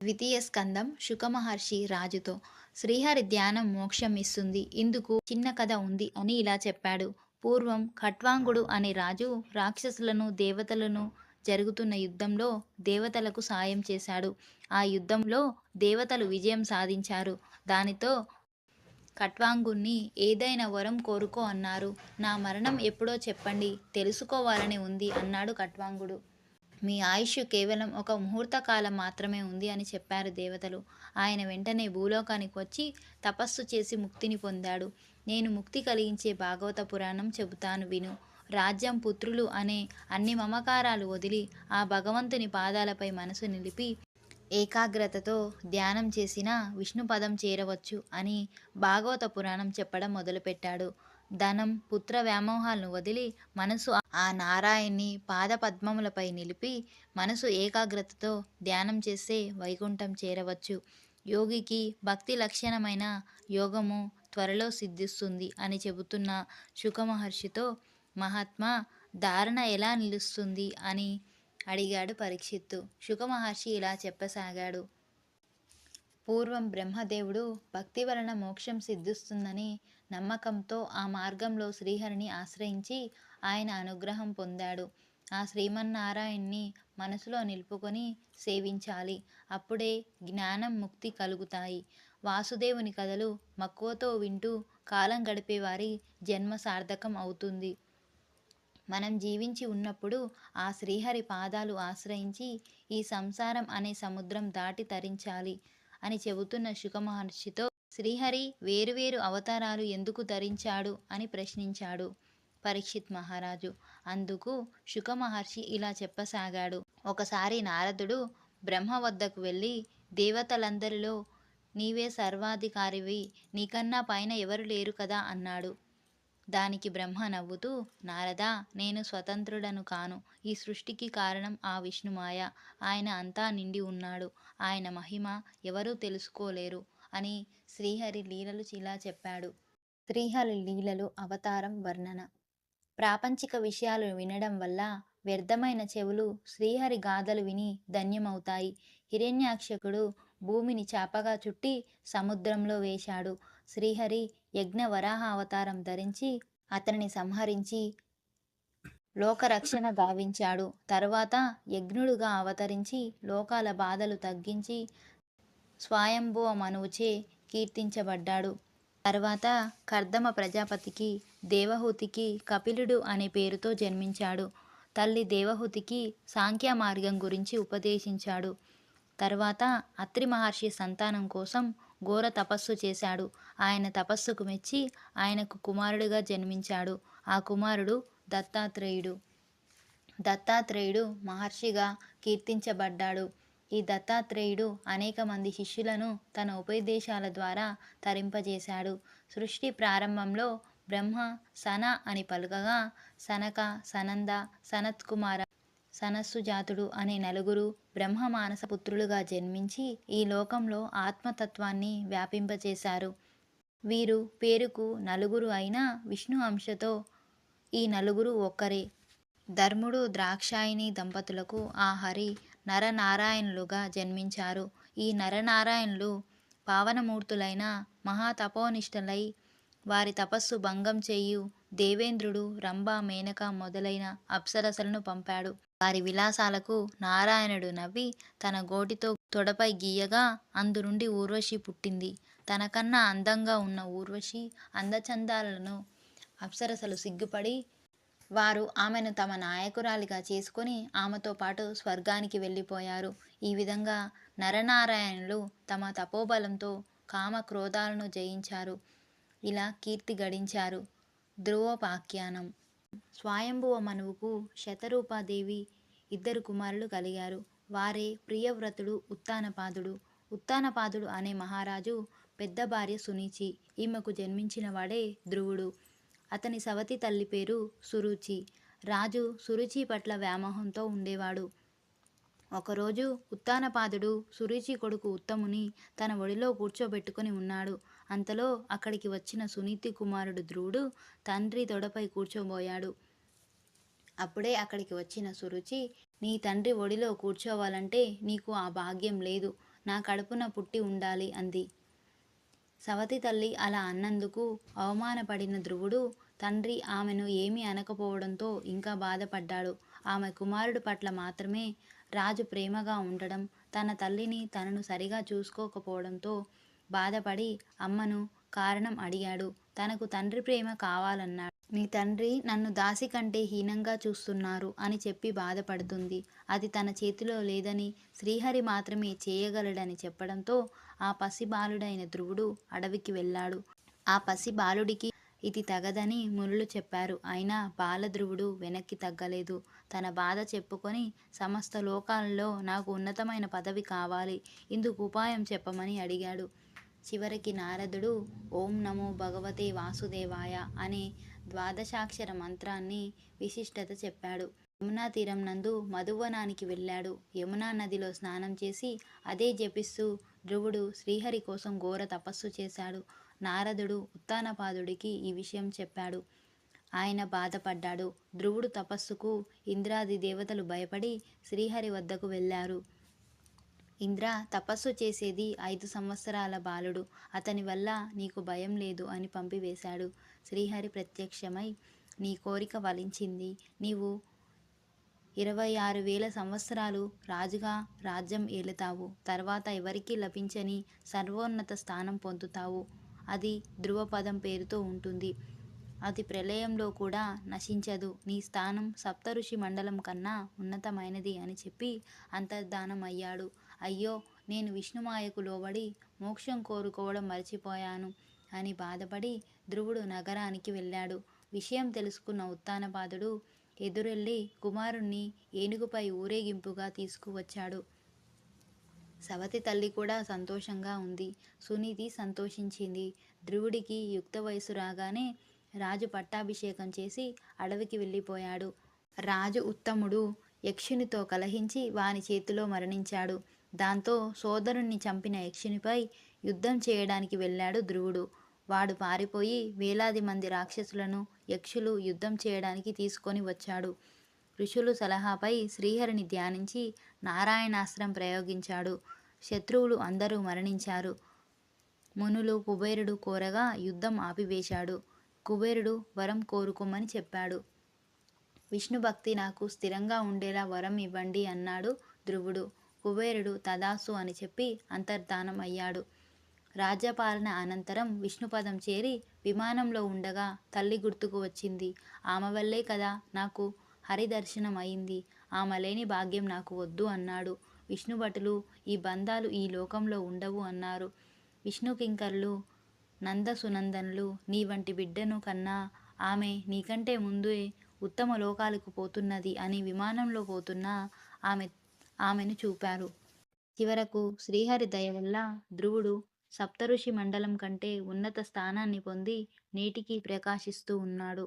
ద్వితీయ స్కందం శుకమహర్షి రాజుతో. శ్రీహరి ధ్యానం మోక్షం ఇస్తుంది. ఇందుకు చిన్న కథ ఉంది అని ఇలా చెప్పాడు. పూర్వం ఖట్వాంగుడు అనే రాజు రాక్షసులను దేవతలను జరుగుతున్న యుద్ధంలో దేవతలకు సాయం చేశాడు. ఆ యుద్ధంలో దేవతలు విజయం సాధించారు. దానితో ఖట్వాంగుణ్ణి ఏదైనా వరం కోరుకో అన్నారు. నా మరణం ఎప్పుడో చెప్పండి తెలుసుకోవాలని ఉంది అన్నాడు ఖట్వాంగుడు. మీ ఆయుష్ కేవలం ఒక ముహూర్త కాలం మాత్రమే ఉంది అని చెప్పారు దేవతలు. ఆయన వెంటనే భూలోకానికి వచ్చి తపస్సు చేసి ముక్తిని పొందాడు. నేను ముక్తి కలిగించే భాగవత పురాణం చెబుతాను విను. రాజ్యం పుత్రులు అనే అన్ని మమకారాలు వదిలి ఆ భగవంతుని పాదాలపై మనసు నిలిపి ఏకాగ్రతతో ధ్యానం చేసిన విష్ణుపదం చేరవచ్చు అని భాగవత పురాణం చెప్పడం మొదలుపెట్టాడు. ధనం పుత్ర వ్యామోహాలను వదిలి మనసు ఆ నారాయణ్ణి పాదపద్మములపై నిలిపి మనసు ఏకాగ్రతతో ధ్యానం చేస్తే వైకుంఠం చేరవచ్చు. యోగికి భక్తి లక్షణమైన యోగము త్వరలో సిద్ధిస్తుంది అని చెబుతున్న శుకమహర్షితో మహాత్మా ధారణ ఎలా నిలుస్తుంది అని అడిగాడు పరీక్షిత్తు. శుకమహర్షి ఇలా చెప్పసాగాడు. పూర్వం బ్రహ్మదేవుడు భక్తి వలన మోక్షం సిద్ధిస్తుందని నమ్మకంతో ఆ మార్గంలో శ్రీహరిని ఆశ్రయించి ఆయన అనుగ్రహం పొందాడు. ఆ శ్రీమన్నారాయణ్ణి మనసులో నిలుపుకొని సేవించాలి. అప్పుడే జ్ఞానం ముక్తి కలుగుతాయి. వాసుదేవుని కథలు మక్కువతో వింటూ కాలం గడిపేవారి జన్మ సార్థకం అవుతుంది. మనం జీవించి ఉన్నప్పుడు ఆ శ్రీహరి పాదాలు ఆశ్రయించి ఈ సంసారం అనే సముద్రం దాటి తరించాలి. అని చెబుతున్న శుకమహర్షితో శ్రీహరి వేరువేరు అవతారాలు ఎందుకు ధరించాడు? అని ప్రశ్నించాడు పరీక్షిత్ మహారాజు. అందుకు శుకమహర్షి ఇలా చెప్పసాగాడు. ఒకసారి నారదుడు బ్రహ్మ వద్దకు వెళ్ళి దేవతలందరిలో నీవే సర్వాధికారివి నీకన్నా పైన ఎవరు లేరు కదా అన్నాడు. దానికి బ్రహ్మ నవ్వుతూ నారదా నేను స్వతంత్రుడను కాను. ఈ సృష్టికి కారణం ఆ విష్ణుమాయ. ఆయన అంతా నిండి ఉన్నాడు. ఆయన మహిమ ఎవరూ తెలుసుకోలేరు అని శ్రీహరి లీలలు ఇలా చెప్పాడు. శ్రీహరి లీలలు అవతారం వర్ణన. ప్రాపంచిక విషయాలు వినడం వల్ల వ్యర్థమైన చెవులు శ్రీహరి గాథలు విని ధన్యమవుతాయి. హిరణ్యాక్షకుడు భూమిని చాపగా చుట్టి సముద్రంలో వేశాడు. శ్రీహరి యజ్ఞ వరాహ అవతారం ధరించి అతనిని సంహరించి లోకరక్షణ గావించాడు. తరువాత యజ్ఞుడుగా అవతరించి లోకాల బాధలు తగ్గించి స్వయంభూ మనువుచే కీర్తించబడ్డాడు. తర్వాత కర్దమ ప్రజాపతికి దేవహూతికి కపిలుడు అనే పేరుతో జన్మించాడు. తల్లి దేవహూతికి సాంఖ్య మార్గం గురించి ఉపదేశించాడు. తర్వాత అత్రి మహర్షి సంతానం కోసం ఘోర తపస్సు చేశాడు. ఆయన తపస్సుకు మెచ్చి ఆయనకు కుమారుడిగా జన్మించాడు. ఆ కుమారుడు దత్తాత్రేయుడు. దత్తాత్రేయుడు మహర్షిగా కీర్తించబడ్డాడు. ఈ దత్తాత్రేయుడు అనేక మంది శిష్యులను తన ఉపదేశాల ద్వారా తరింపజేశాడు. సృష్టి ప్రారంభంలో బ్రహ్మ సన అని పలుకగా సనక సనంద సనత్కుమార సనస్సుజాతుడు అనే నలుగురు బ్రహ్మ మానస పుత్రులుగా జన్మించి ఈ లోకంలో ఆత్మతత్వాన్ని వ్యాపింపచేశారు వీరు పేరుకు నలుగురు అయినా విష్ణు అంశతో ఈ నలుగురు ఒక్కరే. ధర్ముడు ద్రాక్షాయిని దంపతులకు ఆ హరి నరనారాయణులుగా జన్మించారు. ఈ నరనారాయణులు పావనమూర్తులైన మహాతపోనిష్టలై వారి తపస్సు భంగం చేయు దేవేంద్రుడు రంభ మేనక మొదలైన అప్సరసలను పంపాడు. వారి విలాసాలకు నారాయణుడు నవ్వి తన గోటితో తొడపై గీయగా అందు నుండి ఊర్వశి పుట్టింది. తనకన్నా అందంగా ఉన్న ఊర్వశి అందచందాలను అప్సరసలు సిగ్గుపడి వారు ఆమెను తమ నాయకురాలిగా చేసుకొని ఆమెతో పాటు స్వర్గానికి వెళ్ళిపోయారు. ఈ విధంగా నరనారాయణులు తమ తపోబలంతో కామ క్రోధాలను జయించారు. ఇలా కీర్తి గడించారు. ధ్రువోపాఖ్యానం స్వయంభువ మనువుకు శతరూపాదేవి ఇద్దరు కుమారులు కలిగారు. వారే ప్రియవ్రతుడు ఉత్తానపాదుడు ఉత్తానపాదుడు అనే మహారాజు పెద్ద భార్య సునీచి. ఈమెకు జన్మించిన వాడే ధ్రువుడు. అతని సవతి తల్లి పేరు సురుచి. రాజు సురుచి పట్ల వ్యామోహంతో ఉండేవాడు. ఒకరోజు ఉత్తానపాదుడు సురుచి కొడుకు ఉత్తముని తన ఒడిలో కూర్చోబెట్టుకుని ఉన్నాడు. అంతలో అక్కడికి వచ్చిన సునీతి కుమారుడు ధ్రువుడు తండ్రి తొడపై కూర్చోబోయాడు. అప్పుడే అక్కడికి వచ్చిన సురుచి నీ తండ్రి ఒడిలో కూర్చోవాలంటే నీకు ఆ భాగ్యం లేదు. నా కడుపున పుట్టి ఉండాలి అంది. సవతి తల్లి అలా అన్నందుకు అవమానపడిన ధ్రువుడు తండ్రి ఆమెను ఏమీ అనకపోవడంతో ఇంకా బాధపడ్డాడు. ఆమె కుమారుడు పట్ల మాత్రమే రాజు ప్రేమగా ఉండడం తన తల్లిని తనను సరిగా చూసుకోకపోవడంతో బాధపడి అమ్మను కారణం అడిగాడు. తనకు తండ్రి ప్రేమ కావాలన్నాడు. నీ తండ్రి నన్ను దాసి కంటే హీనంగా చూస్తున్నారు అని చెప్పి బాధపడుతుంది. అది తన చేతిలో లేదని శ్రీహరి మాత్రమే చేయగలడని చెప్పడంతో ఆ పసి బాలుడైన ధ్రువుడు అడవికి వెళ్ళాడు. ఆ పసి బాలుడికి ఇది తగదని మునులు చెప్పారు. అయినా బాలధ్రువుడు వెనక్కి తగ్గలేదు. తన బాధ చెప్పుకొని సమస్త లోకాలలో నాకు ఉన్నతమైన పదవి కావాలి. ఇందుకు ఉపాయం చెప్పమని అడిగాడు. చివరికి నారదుడు ఓం నమో భగవతే వాసుదేవాయ అనే ద్వాదశాక్షర మంత్రాన్ని విశిష్టత చెప్పాడు. యమునా తీరం నందు మధువనానికి వెళ్ళాడు. యమునా నదిలో స్నానం చేసి అదే జపిస్తూ ధ్రువుడు శ్రీహరి కోసం ఘోర తపస్సు చేశాడు. నారదుడు ఉత్తానపాదుడికి ఈ విషయం చెప్పాడు. ఆయన బాధపడ్డాడు. ధ్రువుడు తపస్సుకు ఇంద్రాది దేవతలు భయపడి శ్రీహరి వద్దకు వెళ్ళారు. ఇంద్ర తపస్సు చేసేది ఐదు సంవత్సరాల బాలుడు. అతని వల్ల నీకు భయం లేదు అని పంపివేశాడు. శ్రీహరి ప్రత్యక్షమై నీ కోరిక వలించింది నీవు ఇరవై ఆరు వేల సంవత్సరాలు రాజుగా రాజ్యం ఏలుతావు. తర్వాత ఎవరికీ లభించని సర్వోన్నత స్థానం పొందుతావు. అది ధ్రువపదం పేరుతో ఉంటుంది. అది ప్రళయంలో కూడా నశించదు. నీ స్థానం సప్తఋషి మండలం కన్నా ఉన్నతమైనది అని చెప్పి అంతర్ధానం అయ్యాడు అయ్యో నేను విష్ణుమాయకు లోబడి మోక్షం కోరుకోవడం మర్చిపోయాను అని బాధపడి ధ్రువుడు నగరానికి వెళ్ళాడు. విషయం తెలుసుకున్న ఉత్తానపాదుడు ఎదురెళ్ళి కుమారుణ్ణి ఏనుగుపై ఊరేగింపుగా తీసుకువచ్చాడు. సవతి తల్లి కూడా సంతోషంగా ఉంది. సునీతి సంతోషించింది. ధ్రువుడికి యుక్త వయసు రాగానే రాజు పట్టాభిషేకం చేసి అడవికి వెళ్ళిపోయాడు. రాజు ఉత్తముడు యక్షునితో కలహించి వాని చేతిలో మరణించాడు. దాంతో సోదరుణ్ణి చంపిన యక్షునిపై యుద్ధం చేయడానికి వెళ్ళాడు ధ్రువుడు. వాడు పారిపోయి వేలాది మంది రాక్షసులను యక్షులు యుద్ధం చేయడానికి తీసుకొని వచ్చాడు. ఋషులు సలహాపై శ్రీహరిని ధ్యానించి నారాయణాస్త్రం ప్రయోగించాడు. శత్రువులు అందరూ మరణించారు. మునులు కుబేరుడు కోరగా యుద్ధం ఆపివేశాడు. కుబేరుడు వరం కోరుకోమని చెప్పాడు. విష్ణు భక్తి నాకు స్థిరంగా ఉండేలా వరం ఇవ్వండి అన్నాడు ధ్రువుడు. కుబేరుడు తదాసు అని చెప్పి అంతర్ధానం అయ్యాడు. రాజ్యపాలన అనంతరం విష్ణుపదం చేరి విమానంలో ఉండగా తల్లి గుర్తుకు వచ్చింది. ఆమె వల్లే కదా నాకు హరిదర్శనం అయింది. ఆమె లేని భాగ్యం నాకు వద్దు అన్నాడు. విష్ణుభటులు ఈ బంధాలు ఈ లోకంలో ఉండవు అన్నారు. విష్ణుకింకర్లు నందసునందనులు నీ వంటి బిడ్డను కన్నా ఆమె నీకంటే ముందే ఉత్తమ లోకాలకు పోతున్నది అని విమానంలో పోతున్నా ఆమె ఆమెను చూపారు. చివరకు శ్రీహరి దయ వల్ల ధ్రువుడు సప్తఋషి మండలం కంటే ఉన్నత స్థానాన్ని పొంది నేటికి ప్రకాశిస్తూ ఉన్నాడు.